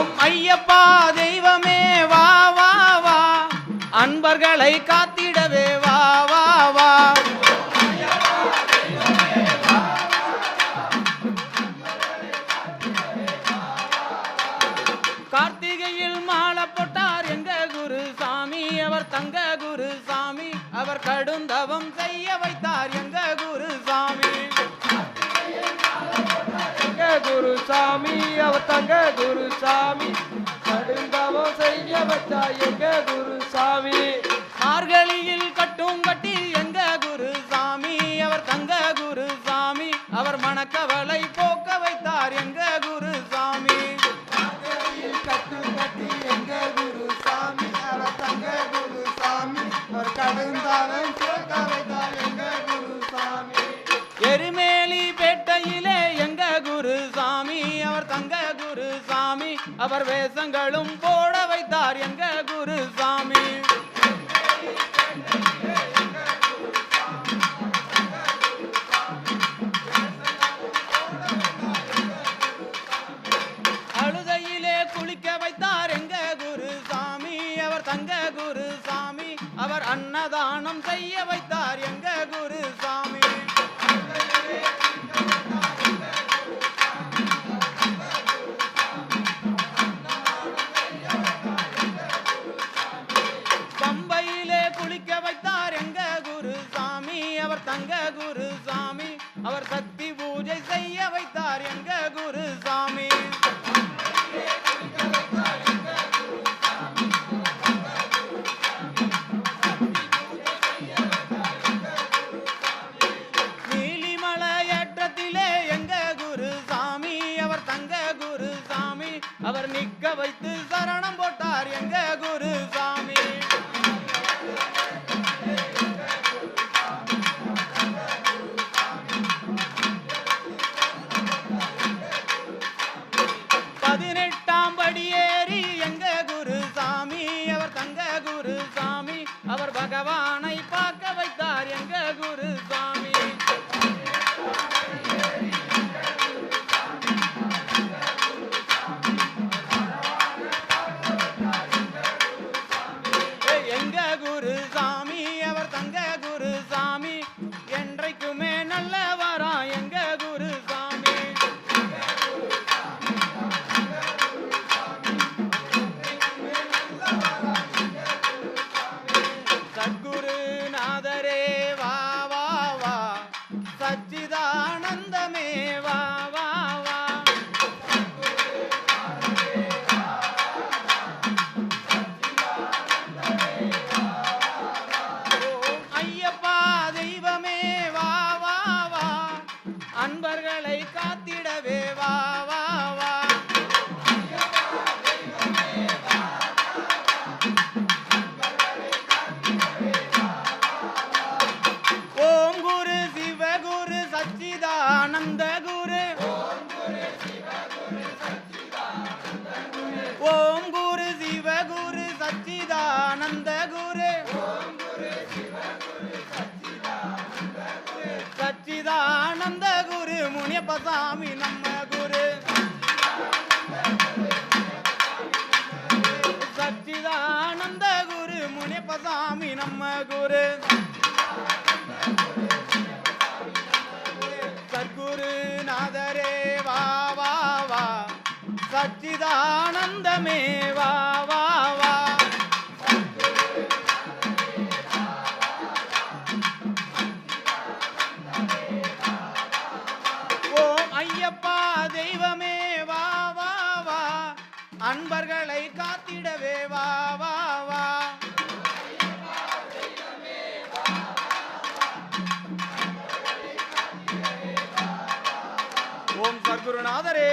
ஓம் ஐயப்பா தெய்வமே வா வா வா. அன்பர்களை காத்திடவே வா வா வா. கார்த்திகையில் மாலை போட்டார் எங்க குரு சாமி அவர் தங்க குரு சாமி அவர் கடுந்தவம் செய்ய வைத்தார் எங்க குரு சாமி சாமி அவர் தங்க குருசாமி. கடுந்தவம் செய்ய வச்சா எங்க குருசாமி? மார்கழியில் கட்டும் கட்டி எங்க குரு சாமி அவர் தங்க குரு சாமி அவர் மனக்கவலை போக்க வைத்தார் எங்க குரு சாமி கட்டும் கட்டி எங்க குருசாமி? அவர் தங்க குருசாமி. அவர் கடுந்தவன் போக்க வைத்தார் சாமி அவர் வேஷங்களும் போட வைத்தார் எங்க குரு சாமி அழுதையிலே குளிக்க வைத்தார் எங்க குரு சாமி அவர் தங்க குரு சாமி அவர் அன்னதானம் செய்ய வைத்தார் தங்க குரு சாமி அவர் சக்தி பூஜை செய்ய வைத்தார் எங்க குரு சாமி குரு சாமி அவர் தங்க குரு சாமி அவர் நிக்க வைத்து சரணம் போட்டார் எங்க அவர் nadarei. சச்சிதானந்த குரு ஓம் குரு சிவகுரு சச்சிதானந்த குரு சச்சிதானந்த குரு முனியப்பசாமி நம்ம குரு. சச்சிதானந்த குரு முனியப்பசாமி நம்ம குரு. சச்சிதானந்தமே வா வா வா. ஓம் ஐயப்பா தெய்வமே வா வா வா. அன்பர்களை காத்திடவே வா வா வா. ஓம் சத்குருநாதரே.